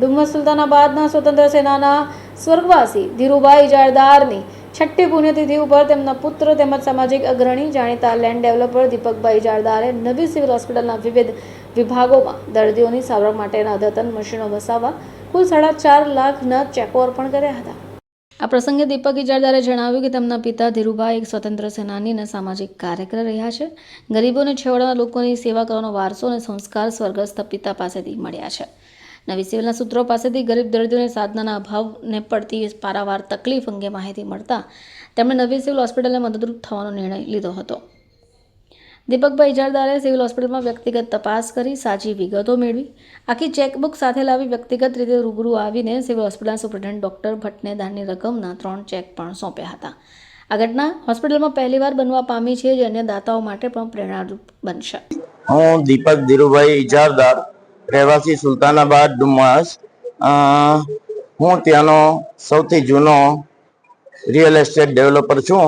ડુમ્મસ સુલતાનાબાદના સ્વતંત્ર સેનાના સ્વર્ગવાસી ધીરુભાઈ ઇજારદારની છઠ્ઠી પુણ્યતિથિ ઉપર તેમના પુત્ર તેમજ સામાજિક અગ્રણી જાણીતા લેન્ડ ડેવલપર દીપકભાઈ ઇજારદારે નવી સિવિલ હોસ્પિટલના વિવિધ વિભાગોમાં દર્દીઓની સારવાર માટેના અદ્યતન મશીનો વસાવવા કુલ સાડા ચાર લાખના ચેકો અર્પણ કર્યા હતા. આ પ્રસંગે દીપક ઇજારદારે જણાવ્યું કે તેમના પિતા ધીરુભાઈ એક સ્વતંત્ર સેનાની અને સામાજિક કાર્યકર રહ્યા છે. ગરીબો અને છેવાડાના લોકોની સેવા કરવાનો વારસો અને સંસ્કાર સ્વર્ગસ્થ પિતા પાસેથી મળ્યા છે. નવી સિવિલના સૂત્રો પાસેથી ગરીબ દર્દીઓને સાધનાના અભાવને પડતી પારાવાર તકલીફ અંગે માહિતી મળતા તેમણે નવી સિવિલ હોસ્પિટલને મદદરૂપ થવાનો નિર્ણય લીધો હતો. દીપકભાઈ ઇજારદારે સિવિલ હોસ્પિટલમાં વ્યક્તિગત તપાસ કરી સાચી વિગતો મેળવી. આખી ચેકબુક સાથે લાવી વ્યક્તિગત રીતે રૂબરૂ આવીને સિવિલ હોસ્પિટલના સુપ્રિન્ટેન્ડન્ટ ડૉક્ટર ભટ્ટને દાનની રકમના ત્રણ ચેક પણ સોંપ્યા હતા. આ ઘટના હોસ્પિટલમાં પહેલીવાર બનવા પામી છે, જે અન્ય દાતાઓ માટે પણ પ્રેરણારૂપ બનશે. હું દીપક ધીરુભાઈ ઇજારદાર રહેવાસી સુલતાનાબાદ ડુમસ હું ત્યાંનો સૌથી જૂનો રિયલ એસ્ટેટ ડેવલપર છું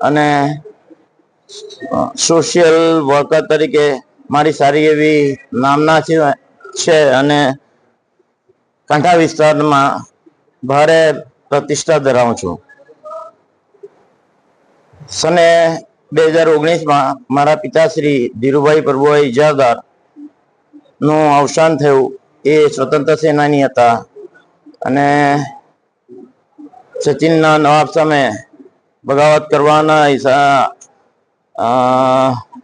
અને સોશિયલ વર્કર તરીકે મારી સારી એવી નામના છે અને કાંઠા વિસ્તારમાં ભારે પ્રતિષ્ઠા ધરાવું છું. સને બે હજાર ઓગણીસમાં મારા પિતાશ્રી ધીરુભાઈ પ્રભુભાઈ ઇજારદાર નું અવસાન થયું એ સ્વતંત્ર સેનાની હતા. અને સચિનના નવાબ સામે બગાવત કરવાના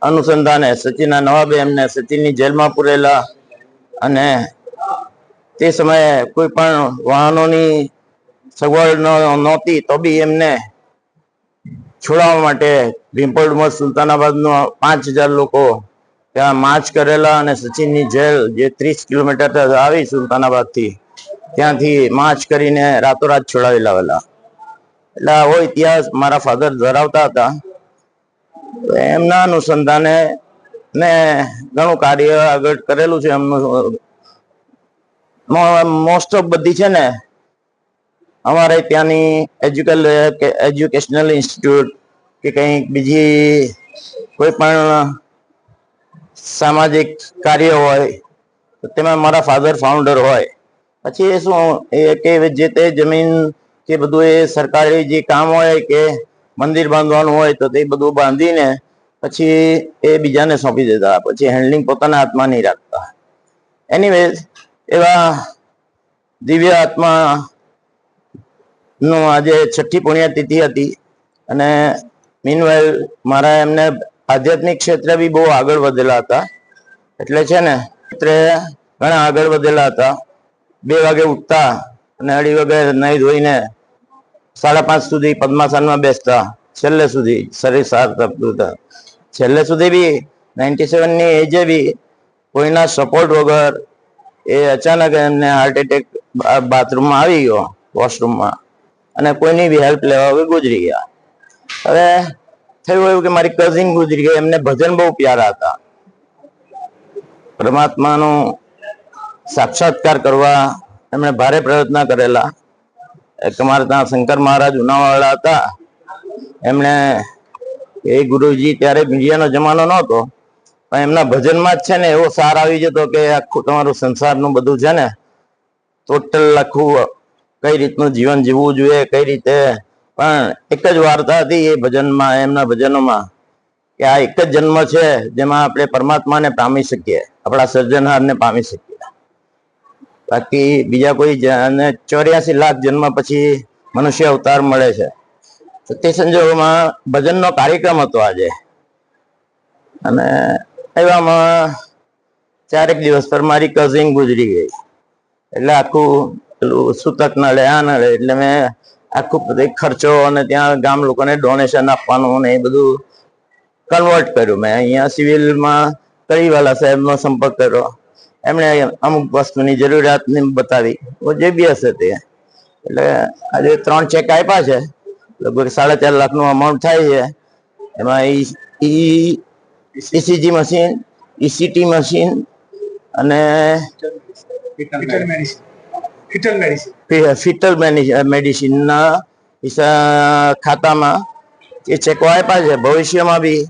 અનુસંધાને સચિનના નવાબે એમને સચિનની જેલમાં પૂરેલા અને તે સમયે કોઈ પણ વાહનોની સગવડ નહોતી તો બી એમને છોડાવવા માટે ભીમપોર સુલતાનાબાદનો પાંચ હજાર લોકો ત્યાં માર્ચ કરેલા અને સચિનની જેલ જે ત્રીસ કિલોમીટર આવી સુલતાનાબાદથી, ત્યાંથી માર્ચ કરીને રાતોરાત છોડાવી લાવેલા એટલે આવો ઇતિહાસ મારા ફાધર ધરાવતા હતા. એમના અનુસંધાને ને ઘણું કાર્ય આગળ કરેલું છે એમનું. મોસ્ટ ઓફ બધી છે ને, અમારે ત્યાંની એજ્યુકેલ એજ્યુકેશનલ ઇન્સ્ટિટ્યૂટ કે કંઈક બીજી કોઈ પણ સામાજિક કાર્ય હોય તેમાં મારા ફાધર ફાઉન્ડર હોય. પછી એ શું, એ કે જે તે જમીન કે બધું એ સરકારી જે કામ હોય કે મંદિર બાંધવાનું હોય, તો તે બધું બાંધીને પછી એ બીજાને સોંપી દેતા, પછી હેન્ડલિંગ પોતાના હાથમાં નહીં રાખતા. એનીવેઝ એવા દિવ્ય આત્મા નું આજે છઠ્ઠી પુણ્યતિથિ હતી અને મીનવાઇલ મારા એમને આધ્યાત્મિક ક્ષેત્રે બી બહુ આગળ વધેલા હતા. એટલે છે ને ક્ષેત્રે ઘણા આગળ વધેલા હતા. બે વાગે ઉઠતા અને અઢી વાગે નહીં ધોઈને સાડા પાંચ સુધી પદ્માસનમાં બેસતા. છેલ્લે સુધી શરીર સાર તપતું છેલ્લે સુધી બી નાઇન્ટી સેવનની એજે બી કોઈના સપોર્ટ વગર એ અચાનક એમને હાર્ટ એટેક બાથરૂમમાં આવી ગયો વોશરૂમમાં અને કોઈની બી હેલ્પ લેવા વગર ગુજરી ગયા. હવે થયું એવું કે મારી કઝિન ગુજરી ગઈ, એમને ભજન બહુ પ્યારા હતા. પરમાત્માનો સાક્ષાત્કાર કરવા એમણે ભારે પ્રયત્ન કરેલા. એક અમારે ત્યાં શંકર મહારાજ ઉનાવાળા હતા. એમણે એ ગુરુજી ત્યારે મીડિયાનો જમાનો નહોતો, પણ એમના ભજનમાં જ છે ને એવો સાર આવી જતો કે આખું તમારું સંસારનું બધું છે ને ટોટલ આખું કઈ રીતનું જીવન જીવવું જોઈએ, કઈ રીતે પણ એક જ વાર્તા હતી એ ભજનમાં, એમના ભજનોમાં કે આ એક જ જન્મ છે જેમાં આપણે પરમાત્માને પામી શકીએ, આપણા સર્જનહારને પામી શકીએ. બાકી બીજા કોઈ અને ચોર્યાસી લાખ જન્મ પછી મનુષ્ય અવતાર મળે છે. તો તે સંજોગોમાં ભજનનો કાર્યક્રમ હતો આજે. અને એવામાં ચારેક દિવસ પર મારી કઝિન ગુજરી ગઈ. એટલે આખું પેલું સૂતક નળે, આ નળે, એટલે મેં આખું બધે ખર્ચો અને ત્યાં ગામ લોકોને ડોનેશન આપવાનું ને એ બધું કન્વર્ટ કર્યું. મેં અહીંયા સિવિલમાં કરીવાલા સાહેબનો સંપર્ક કર્યો. એમણે અમુક વસ્તુની જરૂરિયાતની બતાવી. જે બી હશે તે એટલે આજે ત્રણ ચેક આપ્યા છે. લગભગ સાડા ચાર લાખનું અમાઉન્ટ થાય છે. એમાં ઈસીજી મશીન ઈસીટી મશીન અને fetal medicine fetal medicine fetal મેડિસિનના ખાતામાં એ ચેકો આપ્યા છે. ભવિષ્યમાં બી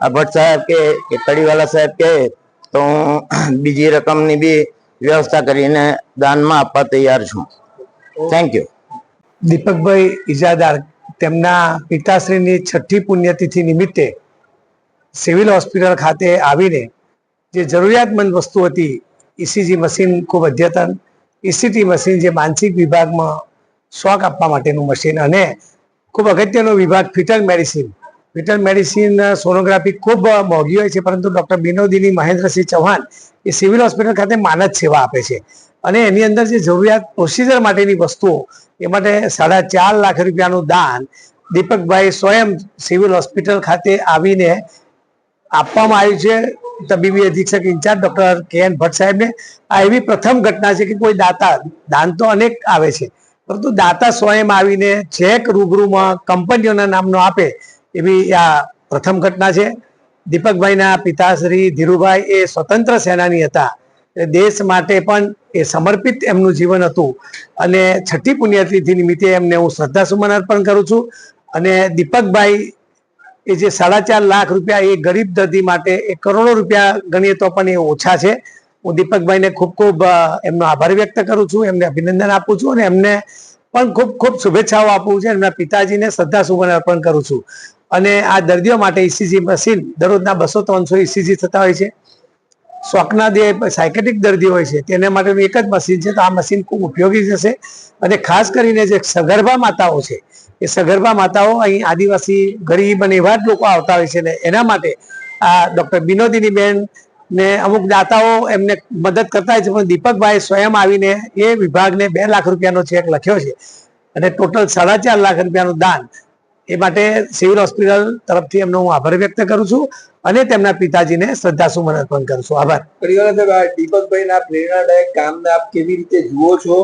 આ ભટ્ટ સાહેબ કે કે કડીવાલા સાહેબ કે તો હું બીજી રકમની બી વ્યવસ્થા કરીને દાનમાં આપવા તૈયાર છું. થેન્ક યુ દીપકભાઈ ઇજાદાર તેમના પિતાશ્રીની છઠ્ઠી પુણ્યતિથિ નિમિત્તે સિવિલ હોસ્પિટલ ખાતે આવીને જે જરૂરિયાતમંદ વસ્તુ હતી ઇસીજી મશીન ખૂબ અદ્યતન ઇસીટી મશીન જે માનસિક વિભાગમાં શોખ આપવા માટેનું મશીન અને ખૂબ અગત્યનો વિભાગ fetal medicine fetal medicine sonography ખૂબ મોંઘી હોય છે, પરંતુ ડૉક્ટર બિનોદિની મહેન્દ્રસિંહ ચૌહાણ એ સિવિલ હોસ્પિટલ ખાતે માનદ સેવા આપે છે. અને એની અંદર જે જરૂરિયાત પ્રોસિજર માટેની વસ્તુઓ, એ માટે સાડા ચાર લાખ રૂપિયાનું દાન દીપકભાઈ સ્વયં સિવિલ હોસ્પિટલ ખાતે આવીને આપવામાં આવ્યું છે. તબીબી અધિક્ષક incharge doctor K N Bhatt સાહેબને આ એવી પ્રથમ ઘટના છે કે કોઈ દાતા, દાન તો અનેક આવે છે. પરંતુ દાતા સ્વયં આવીને ચેક રૂબરૂમાં કંપનીઓના નામનો આપે એવી આ પ્રથમ ઘટના છે. દીપકભાઈના પિતાશ્રી ધીરુભાઈ એ સ્વતંત્ર સેનાની હતા. દેશ માટે પણ એ સમર્પિત એમનું જીવન હતું. અને છઠ્ઠી પુણ્યતિથિ નિમિત્તે એમને હું શ્રદ્ધાસુમન અર્પણ કરું છું. અને દીપકભાઈ એ જે સાડા ચાર લાખ રૂપિયા એ ગરીબ દર્દી માટે, એ કરોડો રૂપિયા ગણીએ તો પણ એ ઓછા છે. હું દીપકભાઈને ખૂબ ખૂબ એમનો આભાર વ્યક્ત કરું છું, એમને અભિનંદન આપું છું અને એમને પણ ખૂબ ખૂબ શુભેચ્છાઓ આપું છું, એમના પિતાજીને શ્રદ્ધા સુમન અર્પણ કરું છું. અને આ દર્દીઓ માટે ઈસીજી મશીન દરરોજના બસો ત્રણસો ઈસીજી થતા હોય છે. શોખના જે સાયકેટિક દર્દી હોય છે, તેના માટેનું એક જ મશીન છે. તો આ મશીન ખૂબ ઉપયોગી જશે અને ખાસ કરીને જે સગર્ભા માતાઓ છે, એ સગર્ભા માતાઓ અહીં આદિવાસી, ગરીબ અને એવા જ લોકો આવતા હોય છે ને એના માટે આ ડૉક્ટર બિનોદિની બેન ને અમુક દાતાઓ એમને મદદ કરતા હોય છે, પણ દીપકભાઈ સ્વયં આવીને એ વિભાગને બે લાખ રૂપિયાનો ચેક લખ્યો છે અને ટોટલ સાડા ચાર લાખ રૂપિયાનું દાન એ માટે સિવિલ હોસ્પિટલ તરફથી એમનો હું આભાર વ્યક્ત કરું છું અને તેમના પિતાજીને શ્રદ્ધાસુમન અર્પણ કરું છું. આભાર. પરિવાર દીપકભાઈના પ્રેરણાદાયક કામને આપ કેવી રીતે જુઓ છો?